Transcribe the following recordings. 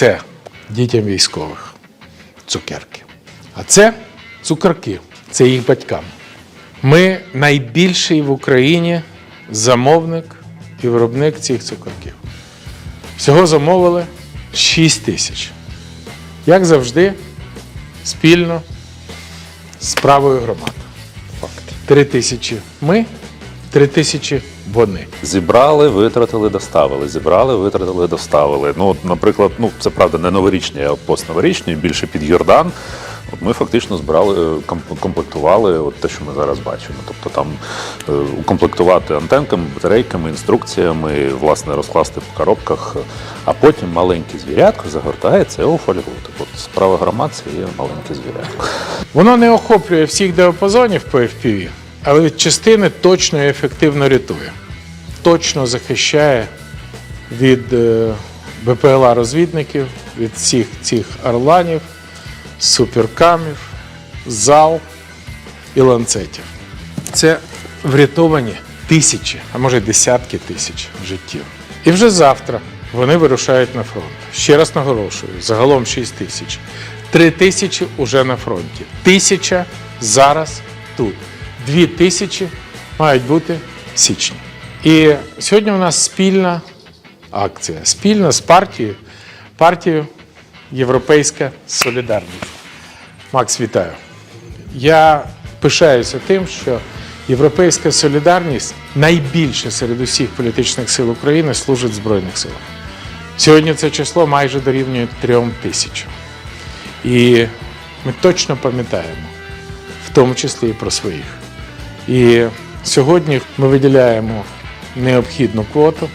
Це дітям військових цукерки. А це цукерки, це їх батькам. Ми найбільший в Україні замовник і виробник цих цукерків. Всього замовили 6 тисяч. Як завжди, спільно з правою громади. Факт. 3 тисячі ми, 3 тисячі вони. Зібрали, витратили, доставили. Зібрали, витратили, доставили. Ну, наприклад, ну це правда не новорічні, а постноворічні, більше під Йордан. От ми фактично збирали, е, комплектували от те, що ми зараз бачимо. Тобто там е, укомплектувати антенками, батарейками, інструкціями, власне, розкласти по коробках, а потім маленьке звірятко загортається у фольгу. Тобто справа громад це є маленьке звірятко. Воно не охоплює всіх діапазонів по FPV, але від частини точно і ефективно рятує. Точно захищає від е, БПЛА розвідників, від всіх цих орланів, суперкамів, зал і ланцетів. Це врятовані тисячі, а може десятки тисяч життів. І вже завтра вони вирушають на фронт. Ще раз наголошую: загалом 6 тисяч. 3 тисячі уже на фронті. Тисяча зараз тут. Дві тисячі мають бути в січні. І сьогодні у нас спільна акція. Спільна з партією, партією Європейська Солідарність. Макс, вітаю. Я пишаюся тим, що Європейська солідарність найбільше серед усіх політичних сил України служить в Збройних силах. Сьогодні це число майже дорівнює трьом тисячам. І ми точно пам'ятаємо, в тому числі і про своїх. І сьогодні ми виділяємо необхідну квоту.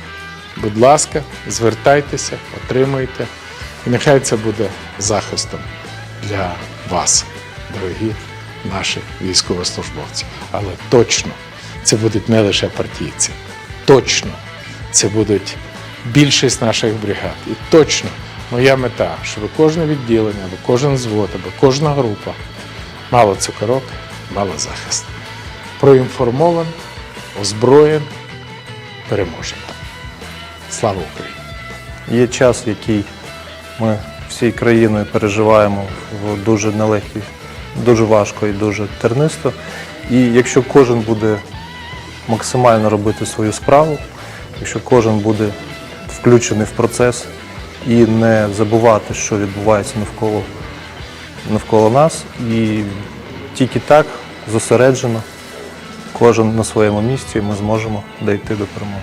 Будь ласка, звертайтеся, отримуйте. І нехай це буде захистом для вас, дорогі наші військовослужбовці. Але точно це будуть не лише партійці. Точно це будуть більшість наших бригад. І точно моя мета, щоб кожне відділення, або кожен звод, або кожна група мала цукорок, мала захист. Проінформован, озброєн, переможемо. Слава Україні! Є час, який ми всією країною переживаємо в дуже нелегкий, дуже важко і дуже тернисто. І якщо кожен буде максимально робити свою справу, якщо кожен буде включений в процес і не забувати, що відбувається навколо, навколо нас, і тільки так зосереджено, кожен на своєму місці, ми зможемо дійти до перемоги.